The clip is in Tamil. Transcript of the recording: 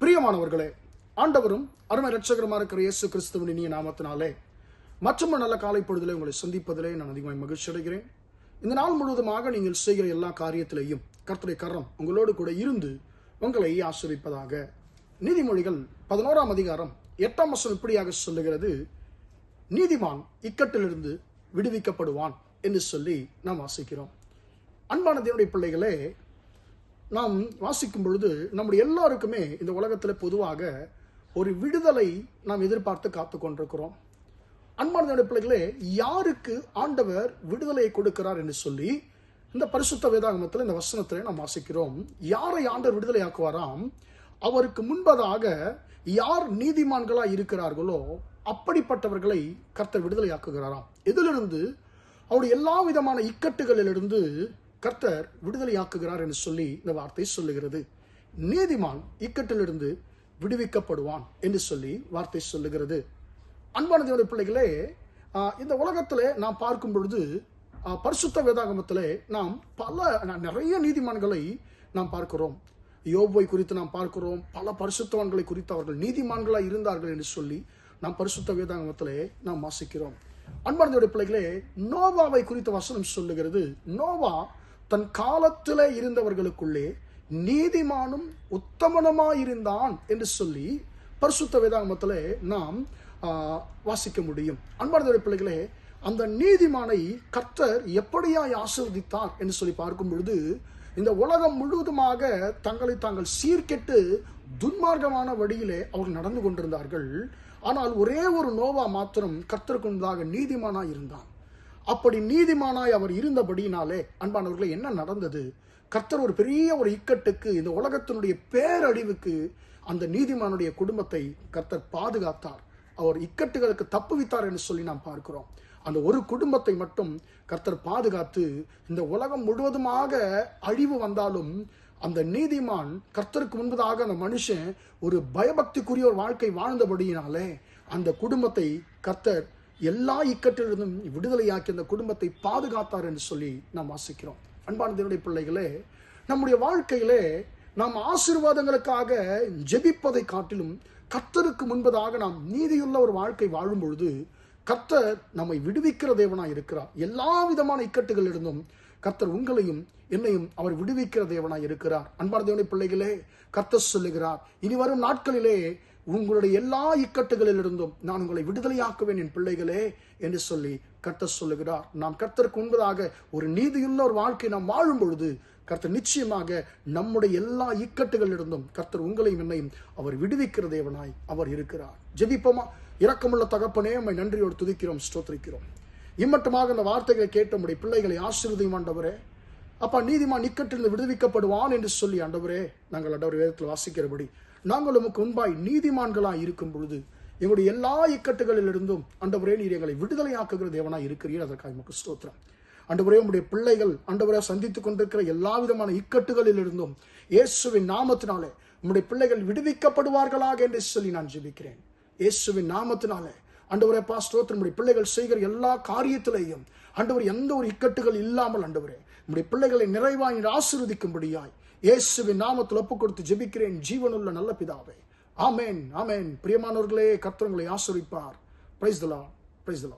பிரியமானவர்களே ஆண்டவரும் அருமை ரட்சகரமா இருக்கிற இயேசு கிறிஸ்துவின் இனிய நாமத்தினாலே மற்றும் நல்ல காலை பொழுதிலே உங்களை சந்திப்பதிலே நான் அதிகமாக மகிழ்ச்சி அடைகிறேன். இந்த நாள் முழுவதுமாக நீங்கள் செய்கிற எல்லா காரியத்திலேயும் கர்த்தரை கரம் உங்களோடு கூட இருந்து உங்களை ஆசிரிப்பதாக நீதிமொழிகள் பதினோராம் அதிகாரம் எட்டாம் வருஷம் இப்படியாக சொல்லுகிறது நீதிமான் இக்கட்டிலிருந்து விடுவிக்கப்படுவான் என்று சொல்லி நாம் வாசிக்கிறோம். அன்பான தேவனுடைய பிள்ளைகளே நாம் வாசிக்கும் பொழுது நம்முடைய எல்லாருக்குமே இந்த உலகத்தில் பொதுவாக ஒரு விடுதலை நாம் எதிர்பார்த்து காத்து கொண்டிருக்கிறோம். அன்பான பிள்ளைகளே யாருக்கு ஆண்டவர் விடுதலையை கொடுக்கிறார் என்று சொல்லி இந்த பரிசுத்த வேதாகமத்தில் இந்த வசனத்தில் நாம் வாசிக்கிறோம். யாரை ஆண்டவர் விடுதலையாக்குவாராம்? அவருக்கு முன்பதாக யார் நீதிமான்களாக இருக்கிறார்களோ அப்படிப்பட்டவர்களை கர்த்தர் விடுதலையாக்குகிறாராம். எதிலிருந்து? அவருடைய எல்லா விதமான இக்கட்டுகளிலிருந்து கர்த்தர் விடுதலையாக்குகிறார் என்று சொல்லி இந்த வார்த்தை சொல்லுகிறது. நீதிமான் இக்கட்டிலிருந்து விடுவிக்கப்படுவான் என்று சொல்லி வார்த்தை சொல்லுகிறது. அன்பான தேவனுடைய பிள்ளைகளே இந்த உலகத்தில் நாம் பார்க்கும் பொழுது பரிசுத்த வேதாகமத்திலே நாம் பல நிறைய நீதிமான்களை நாம் பார்க்கிறோம். யோபை குறித்து நாம் பார்க்கிறோம். பல பரிசுத்தவான்களை குறித்து அவர்கள் நீதிமான்களாக இருந்தார்கள் என்று சொல்லி நாம் பரிசுத்த வேதாகமத்திலே நாம் வாசிக்கிறோம். அன்பார்ந்தோடைய பிள்ளைகளே நோவாவை குறித்த வசனம் சொல்லுகிறது. நோவா தன் காலத்தில் இருந்தவர்களுக்குள்ளே நீதிமானும் உத்தமனமாயிருந்தான் என்று சொல்லி பரிசுத்த வேதாகமத்தில் நாம் வாசிக்க முடியும். அன்பார்ந்தோடைய பிள்ளைகளே அந்த நீதிமானை கர்த்தர் எப்படியாய் ஆசிர்வதித்தார் என்று சொல்லி பார்க்கும் பொழுது இந்த உலகம் முழுவதுமாக தங்களை தாங்கள் சீர்கெட்டு துன்மார்க்கமான வழியிலே அவர்கள் நடந்து கொண்டிருந்தார்கள். ஆனால் ஒரே ஒரு நோவா மாத்திரம் கர்த்தருக்கு நீதிமானாக இருந்தான். அப்படி நீதிமானாய் அவர் இருந்தபடியினாலே அன்பானவர்களே என்ன நடந்தது? கர்த்தர் ஒரு பெரிய ஒரு இக்கட்டுக்கு இந்த உலகத்தினுடைய பேரழிவுக்கு அந்த நீதிமானுடைய குடும்பத்தை கர்த்தர் பாதுகாத்தார். அவர் இக்கட்டுகளுக்கு தப்புவித்தார் என்று சொல்லி நாம் பார்க்கிறோம். அந்த ஒரு குடும்பத்தை மட்டும் கர்த்தர் பாதுகாத்து இந்த உலகம் முழுவதுமாக அழிவு வந்தாலும் அந்த நீதிமான் கர்த்தருக்கு முன்பதாக அந்த மனுஷன் ஒரு பயபக்திக்குரிய ஒரு வாழ்க்கை வாழ்ந்தபடியினாலே அந்த குடும்பத்தை கர்த்தர் எல்லா இக்கட்டிலிருந்தும் விடுதலையாக்கி அந்த குடும்பத்தை பாதுகாத்தார் என்று சொல்லி நாம் வாசிக்கிறோம். அன்பானதனுடைய பிள்ளைகளே நம்முடைய வாழ்க்கையிலே நாம் ஆசீர்வாதங்களுக்காக ஜெபிப்பதை காட்டிலும் கத்தருக்கு முன்பதாக நாம் நீதியுள்ள ஒரு வாழ்க்கை வாழும் பொழுது கத்தர் நம்மை விடுவிக்கிற தேவனாக இருக்கிறார். எல்லா விதமான இக்கட்டுகளிலிருந்தும் கர்த்தர் உங்களையும் என்னையும் அவர் விடுவிக்கிற தேவனாய் இருக்கிறார். அன்பான தேவனுடைய பிள்ளைகளே கர்த்தர் சொல்லுகிறார் இனி வரும் நாட்களிலே உங்களுடைய எல்லா இக்கட்டுகளிலிருந்தும் நான் உங்களை விடுதலையாக்குவேன் என் பிள்ளைகளே என்று சொல்லி கர்த்தர் சொல்லுகிறார். நாம் கர்த்தருக்கு உண்பதாக ஒரு நீதியுள்ள ஒரு வாழ்க்கை நாம் வாழும் பொழுது கர்த்தர் நிச்சயமாக நம்முடைய எல்லா இக்கட்டுகளிலிருந்தும் கர்த்தர் உங்களையும் என்னையும் அவர் விடுவிக்கிற தேவனாய் அவர் இருக்கிறார். ஜெபிப்போமா? இரக்கமுள்ள தகப்பனே உம்மை நன்றியோடு துதிக்கிறோம் ஸ்தோத்திரிக்கிறோம். இம்மட்டுமாக இந்த வார்த்தைகளை கேட்ட உடைய பிள்ளைகளை ஆசீர்வதியும் ஆண்டவரே. அப்பா நீதிமான் இக்கட்டிலிருந்து விடுவிக்கப்படுவான் என்று சொல்லி ஆண்டவரே நாங்கள் ஆண்டவர் வேதத்தில் வாசிக்கிறபடி நாங்கள் உமக்கு முன்பாய் நீதிமான்களாக இருக்கும் பொழுது எங்களுடைய எல்லா இக்கட்டுகளிலிருந்தும் அண்டவரே நீர் எங்களை விடுதலையாக்குகிற தேவனாக இருக்கிறீர். அதற்காக உமக்கு ஸ்தோத்திரம். ஆண்டவரே உடைய பிள்ளைகள் அண்டவரே சந்தித்துக் கொண்டிருக்கிற எல்லா விதமான இக்கட்டுகளிலிருந்தும் இயேசுவின் நாமத்தினாலே உம்முடைய பிள்ளைகள் விடுவிக்கப்படுவார்களாக என்று சொல்லி நான் ஜெபிக்கிறேன். இயேசுவின் நாமத்தினாலே அண்டவரே பா ஸ்தோத்திரம் பிள்ளைகள் செய்கிற எல்லா காரியத்திலேயும் அண்டவர் எந்த ஒரு இக்கட்டுகள் இல்லாமல் அண்டவரே நம்முடைய பிள்ளைகளை நிறைவாய் ஆசிர்வதிக்கும்படியாய் இயேசுவின் நாமத்தில் ஒப்பு கொடுத்து ஜெபிக்கிறேன். ஜீவனுள்ள நல்ல பிதாவே. ஆமேன் ஆமேன். பிரியமானவர்களே கர்த்தவங்களை ஆசிரிப்பார் ஆசீர்விப்பார். பிரைஸ் தலா பிரைஸ் தலா